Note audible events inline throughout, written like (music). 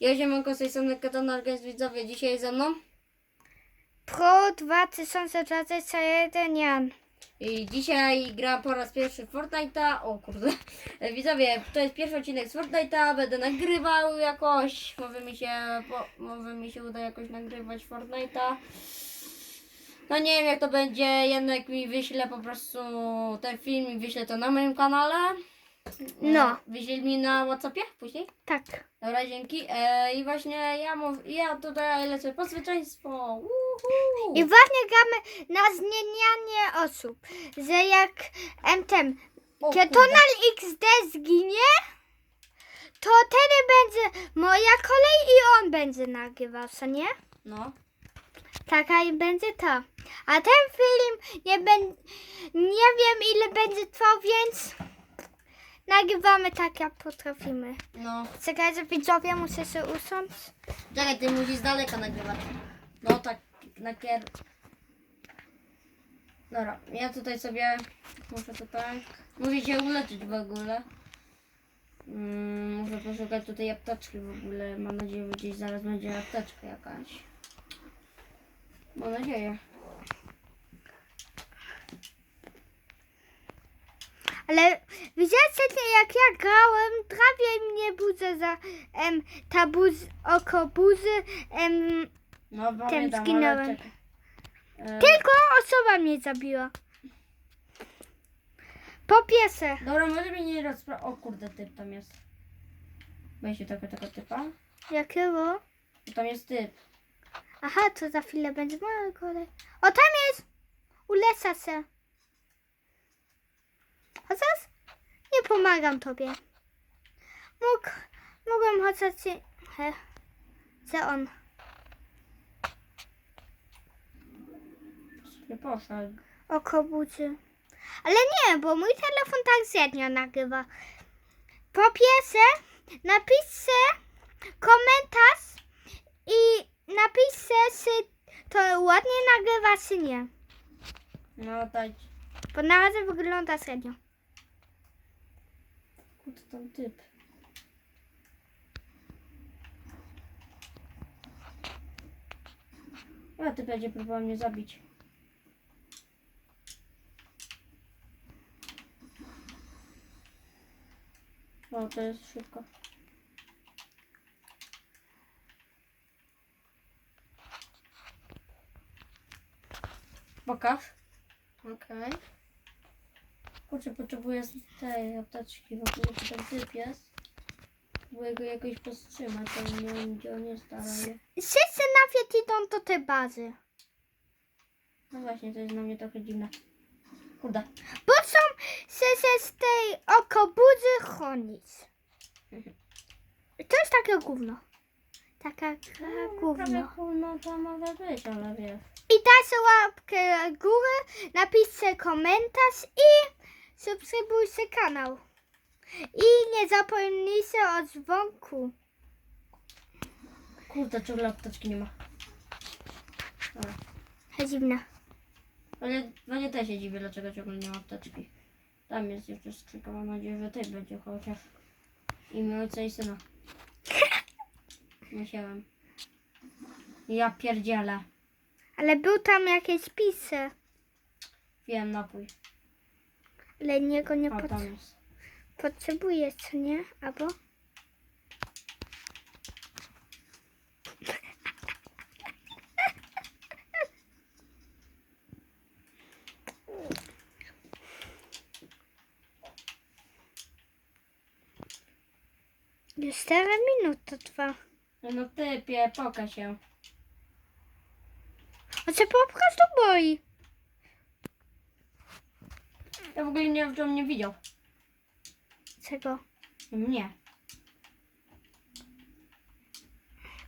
Ja Ziemanko z tej strony Katana Organs widzowie. Dzisiaj ze mną. Pro 2021 Jan. I dzisiaj gram po raz pierwszy w Fortnite'a. O kurde. E, (laughs) Widzowie, to jest pierwszy odcinek z Fortnite'a. Będę nagrywał jakoś. Może mi się, po, może mi się uda jakoś nagrywać Fortnite'a. No nie wiem jak to będzie. Jednak mi wyśle po prostu ten film i wyślę to na moim kanale. E, No. Wyślij mi na Whatsappie później. Tak. Dobra, dzięki. E, I właśnie ja, mów, ja tutaj lecę po zwyczajstwo. Uhu. I właśnie gramy na zmienianie osób. Że jak MTM O Ketonal XD zginie, to wtedy będzie moja kolej i on będzie nagrywał, co nie? No. Taka i będzie to. A ten film nie będzie, nie wiem ile będzie trwał, więc nagrywamy tak jak potrafimy. No. Czekajcie widzowie, muszę się usiąść. Czekaj, ty musisz z daleka nagrywać. No tak, na kier... Dobra, ja tutaj sobie muszę to tak... Muszę się uleczyć w ogóle. Mm, muszę poszukać tutaj apteczki w ogóle. Mam nadzieję, że gdzieś zaraz będzie apteczka jakaś. Mam nadzieję. Ale widzieliście jak ja grałem, prawie mnie budzę za em, ta buz, oko buzy. Em, No pamiętam, ale zginąłem. czekaj. E, tylko osoba mnie zabiła. Po piesę. Dobra, może mnie nie rozpra... O kurde, typ tam jest. Boję się tego, tego typa. Jakiego? Tam jest typ. Aha, to za chwilę będzie moja kolej. O, tam jest! Uleca się. Chociaż nie pomagam tobie. Mógł, mogłem chociaż ci... He, co on? Nie poszedł. Oko budzi. Ale nie, bo mój telefon tak średnio nagrywa. Po pierwsze, napiszę komentarz i napiszę, czy to ładnie nagrywa, czy nie. No daj. Bo na razie wygląda średnio. Kurde, tam typ. A ty będzie próbował mnie zabić. O, to jest szybko. Pokaż. Okej. Kurczę, potrzebuję tej apteczki, ogóle czy ten typ jest. Bo jego jakoś powstrzymać, ale nie wiem gdzie on jest, ale... Wszyscy nawet idą do tej bazy. No właśnie, to jest na mnie trochę dziwne. Kurde. Bo są się z tej okobuzy chronić. To jest takie gówno. Taka gra Prawie gówno. gówno to może być, ale wiesz. I dajcie łapkę w górę, napiszcie komentarz i subskrybujcie kanał. I nie zapomnijcie o dzwonku. Kurde, ciągle apteczki nie ma. Dobra. Dziwne. Ale Wanie też się dziwię, dlaczego ciągle nie ma apteczki. Tam jest jeszcze skrzynka, mam nadzieję, że tej będzie chociaż. Imię ojca i syna. (laughs) Musiałem. Ja pierdzielę. Ale był tam jakieś spisy, Wiem, napój. Ale niego nie pot potrzebuję, co nie? Albo? Już 4 minut to trwa. No, no typie, pokaż się. A co po prostu boi? Ja w ogóle nie wiem, czy on mnie widział. Czego? Mnie.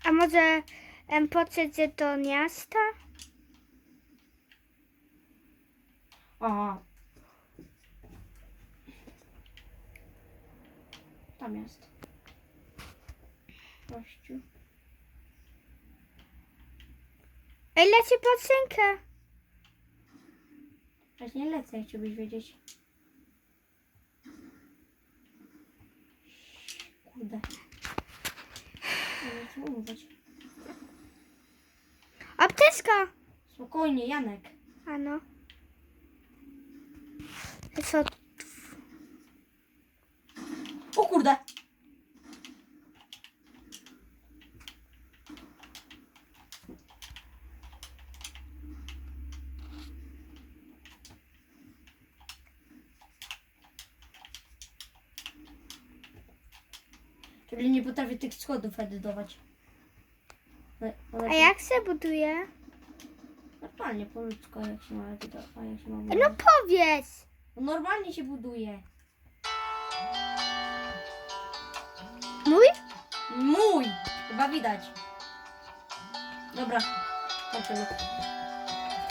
A może em, podjedzie do miasta? O. Tam jest. Gościu. Ej, leci pod szynkę. Właśnie lecę, chciałbyś wiedzieć. Kurde. Nie chcę umrzeć. Apteczka! Spokojnie, Janek. Ano. Co? O kurde! Czyli nie potrafię tych schodów edytować. Ale- ale A jak się buduje? Normalnie, po ludzku, jak się ma edytować, a jak się ma No budować. powiedz! No normalnie się buduje. Mój? Mój! Chyba widać. Dobra, kończymy.